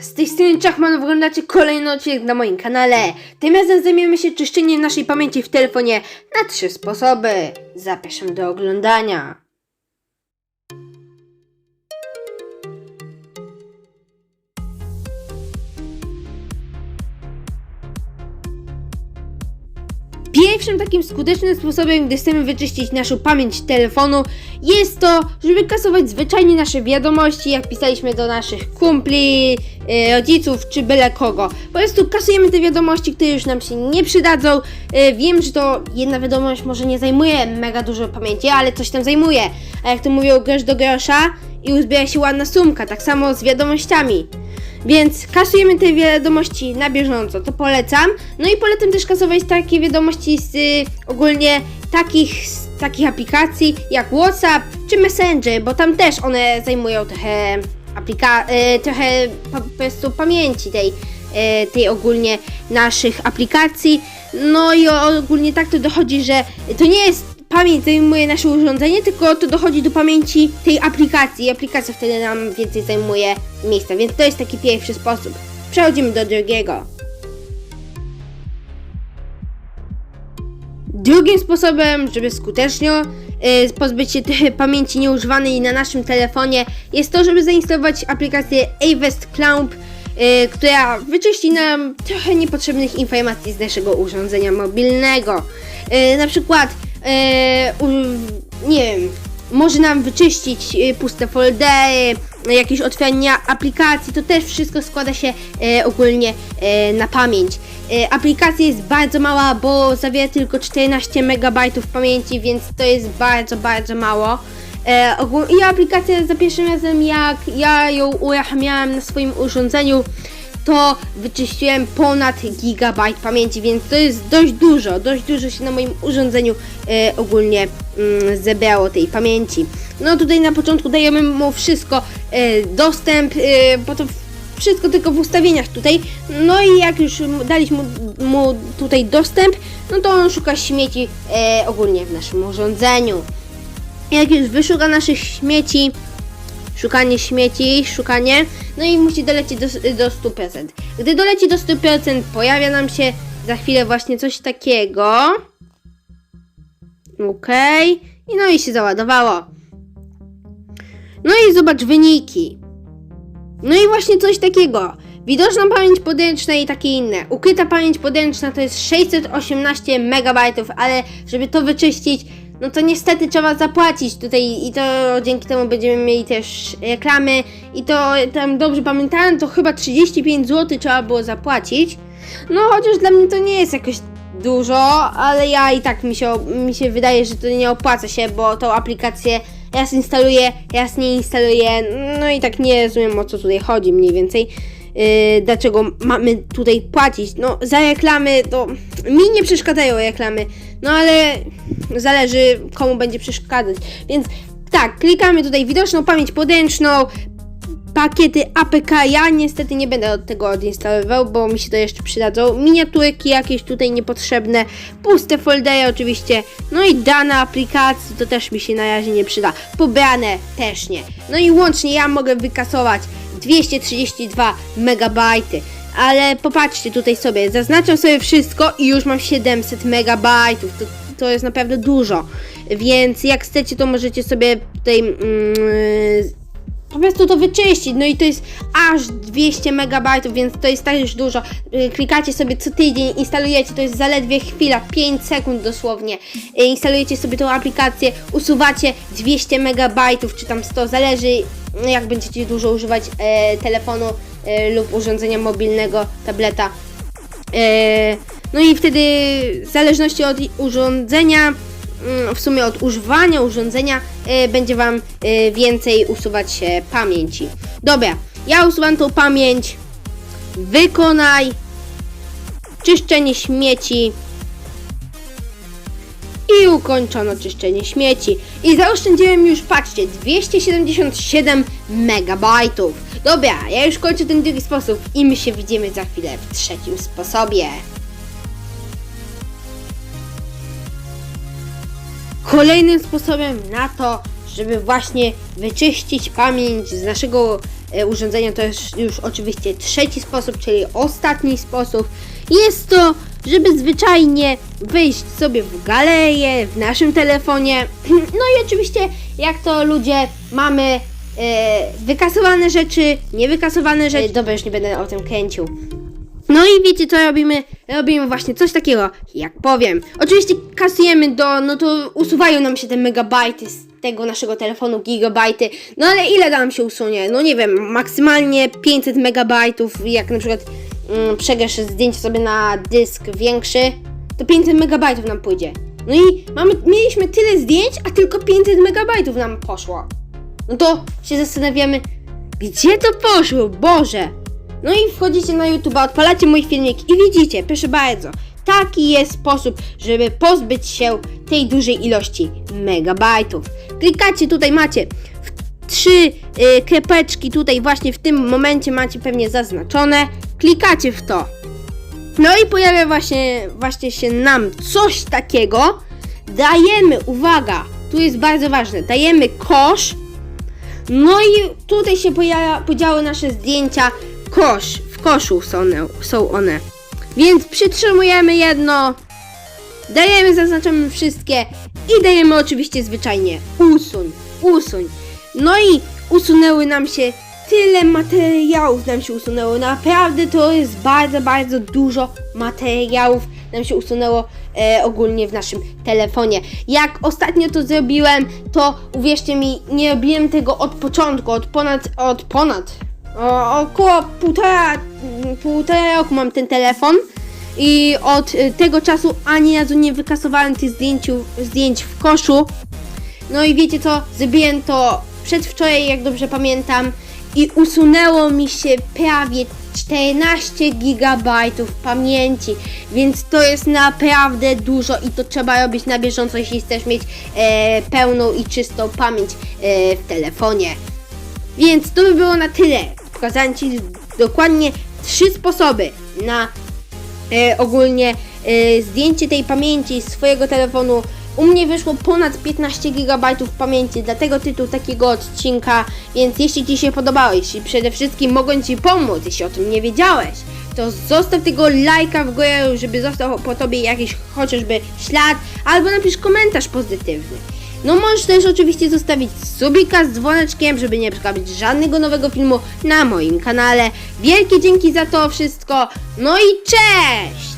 Z tej strony Czachman oglądacie kolejny odcinek na moim kanale. Tym razem zajmiemy się czyszczeniem naszej pamięci w telefonie na trzy sposoby. Zapraszam do oglądania. Pierwszym takim skutecznym sposobem, gdy chcemy wyczyścić naszą pamięć telefonu, jest to, żeby kasować zwyczajnie nasze wiadomości, jak pisaliśmy do naszych kumpli, e, rodziców czy byle kogo. Po prostu kasujemy te wiadomości, które już nam się nie przydadzą. E, wiem, że to jedna wiadomość może nie zajmuje mega dużo pamięci, ale coś tam zajmuje. A jak to mówią, grosz do grosza i uzbiera się ładna sumka, tak samo z wiadomościami. Więc kasujemy te wiadomości na bieżąco, to polecam. No i polecam też kasować takie wiadomości z y, ogólnie takich, z takich aplikacji jak WhatsApp czy Messenger, bo tam też one zajmują trochę aplika y, trochę po, prostu pamięci tej, y, tej ogólnie naszych aplikacji. No i ogólnie tak to dochodzi, że to nie jest pamięć zajmuje nasze urządzenie, tylko to dochodzi do pamięci tej aplikacji. Aplikacja wtedy nam więcej zajmuje miejsca, więc to jest taki pierwszy sposób. Przechodzimy do drugiego. Drugim sposobem, żeby skutecznie y, pozbyć się tej pamięci nieużywanej na naszym telefonie, jest to, żeby zainstalować aplikację Avest Cloud, y, która wyczyści nam trochę niepotrzebnych informacji z naszego urządzenia mobilnego. Y, na przykład, y, u, nie wiem, może nam wyczyścić y, puste foldery, jakieś otwierania aplikacji, to też wszystko składa się e, ogólnie e, na pamięć. E, aplikacja jest bardzo mała, bo zawiera tylko 14 MB pamięci, więc to jest bardzo, bardzo mało. E, I aplikacja za pierwszym razem, jak ja ją uruchamiałem na swoim urządzeniu, to wyczyściłem ponad gigabajt pamięci, więc to jest dość dużo, dość dużo się na moim urządzeniu e, ogólnie mm, zebrało tej pamięci. No tutaj na początku dajemy mu wszystko, e, dostęp, e, to wszystko tylko w ustawieniach tutaj. No i jak już daliśmy mu, mu tutaj dostęp, no to on szuka śmieci e, ogólnie w naszym urządzeniu. Jak już wyszuka naszych śmieci, szukanie śmieci, szukanie, no i musi dolecieć do, do 100%. Gdy doleci do 100%, pojawia nam się za chwilę właśnie coś takiego. Okej. I no i się załadowało. No i zobacz wyniki. No i właśnie coś takiego. Widoczna pamięć podręczna i takie inne. Ukryta pamięć podręczna to jest 618 MB, ale żeby to wyczyścić, no to niestety trzeba zapłacić tutaj i to dzięki temu będziemy mieli też reklamy i to tam dobrze pamiętałem, to chyba 35 zł trzeba było zapłacić. No chociaż dla mnie to nie jest jakoś dużo, ale ja i tak mi się, mi się wydaje, że to nie opłaca się, bo tą aplikację raz instaluję, raz nie instaluję, no i tak nie rozumiem o co tutaj chodzi mniej więcej. Yy, dlaczego mamy tutaj płacić? No, za reklamy to mi nie przeszkadzają reklamy, no ale zależy komu będzie przeszkadzać. Więc tak, klikamy tutaj widoczną pamięć podręczną, pakiety APK. Ja niestety nie będę od tego odinstalował, bo mi się to jeszcze przydadzą. Miniaturki jakieś tutaj niepotrzebne, puste foldery oczywiście, no i dane aplikacji to też mi się na razie nie przyda. Pobrane też nie. No i łącznie ja mogę wykasować 232 megabajty. Ale popatrzcie tutaj sobie, zaznaczam sobie wszystko i już mam 700 megabajtów. To, to jest naprawdę dużo. Więc jak chcecie, to możecie sobie tutaj mm, po prostu to wyczyścić. No i to jest aż 200 megabajtów, więc to jest tak już dużo. Y, Klikacie sobie co tydzień, instalujecie, to jest zaledwie chwila, 5 sekund dosłownie. Y, Instalujecie sobie tą aplikację, usuwacie 200 megabajtów, czy tam 100, zależy no, jak będziecie dużo używać e, telefonu e, lub urządzenia mobilnego, tableta. E, no i wtedy w zależności od urządzenia, w sumie od używania urządzenia, e, będzie Wam e, więcej usuwać pamięci. Dobra, ja usuwam tą pamięć. Wykonaj czyszczenie śmieci. I ukończono czyszczenie śmieci. I zaoszczędziłem już, patrzcie, 277 megabajtów. Dobra, ja już kończę ten drugi sposób i my się widzimy za chwilę w trzecim sposobie. Kolejnym sposobem na to, żeby właśnie wyczyścić pamięć z naszego e, urządzenia to jest już oczywiście trzeci sposób, czyli ostatni sposób. Jest to, żeby zwyczajnie wejść sobie w galerię w naszym telefonie. No i oczywiście, jak to ludzie mamy e, wykasowane rzeczy, niewykasowane rzeczy. Dobra, już nie będę o tym kręcił. No i wiecie co robimy? Robimy właśnie coś takiego, jak powiem. Oczywiście kasujemy do, no to usuwają nam się te megabajty z tego naszego telefonu, gigabajty. No ale ile nam się usunie? No nie wiem, maksymalnie 500 megabajtów, jak na przykład mm, przegrasz zdjęcie sobie na dysk większy, to 500 megabajtów nam pójdzie. No i mamy, mieliśmy tyle zdjęć, a tylko 500 megabajtów nam poszło. No to się zastanawiamy, gdzie to poszło, Boże! No i wchodzicie na YouTube, odpalacie mój filmik i widzicie, proszę bardzo, taki jest sposób, żeby pozbyć się tej dużej ilości megabajtów. Klikacie tutaj, macie trzy y, kropeczki tutaj właśnie w tym momencie macie pewnie zaznaczone. Klikacie w to. No i pojawia właśnie, właśnie się nam coś takiego. Dajemy, uwaga, tu jest bardzo ważne, dajemy kosz. No i tutaj się pojawia, podziały nasze zdjęcia. Kosz, w koszu są one, są one. Więc przytrzymujemy jedno, dajemy, zaznaczamy wszystkie i dajemy oczywiście zwyczajnie usuń, usuń. No i usunęły nam się tyle materiałów nam się usunęło. Naprawdę to jest bardzo, bardzo dużo materiałów nam się usunęło e, ogólnie w naszym telefonie. Jak ostatnio to zrobiłem, to uwierzcie mi, nie robiłem tego od początku, od ponad, od ponad, o, około półtora, półtora roku mam ten telefon. I od y, tego czasu ani razu nie wykasowałem tych zdjęciu, zdjęć w koszu. No i wiecie co? Zrobiłem to przedwczoraj, jak dobrze pamiętam, i usunęło mi się prawie 14 gigabajtów pamięci, więc to jest naprawdę dużo i to trzeba robić na bieżąco, jeśli chcesz mieć e, pełną i czystą pamięć e, w telefonie. Więc to by było na tyle. Pokazałem Ci dokładnie trzy sposoby na e, ogólnie e, zdjęcie tej pamięci z swojego telefonu. U mnie wyszło ponad 15 GB pamięci, dlatego tytuł takiego odcinka. Więc jeśli Ci się podobało, jeśli przede wszystkim mogłem Ci pomóc, jeśli o tym nie wiedziałeś, to zostaw tego lajka w górę, żeby został po Tobie jakiś chociażby ślad, albo napisz komentarz pozytywny. No możesz też oczywiście zostawić subika z dzwoneczkiem, żeby nie przegapić żadnego nowego filmu na moim kanale. Wielkie dzięki za to wszystko. No i cześć!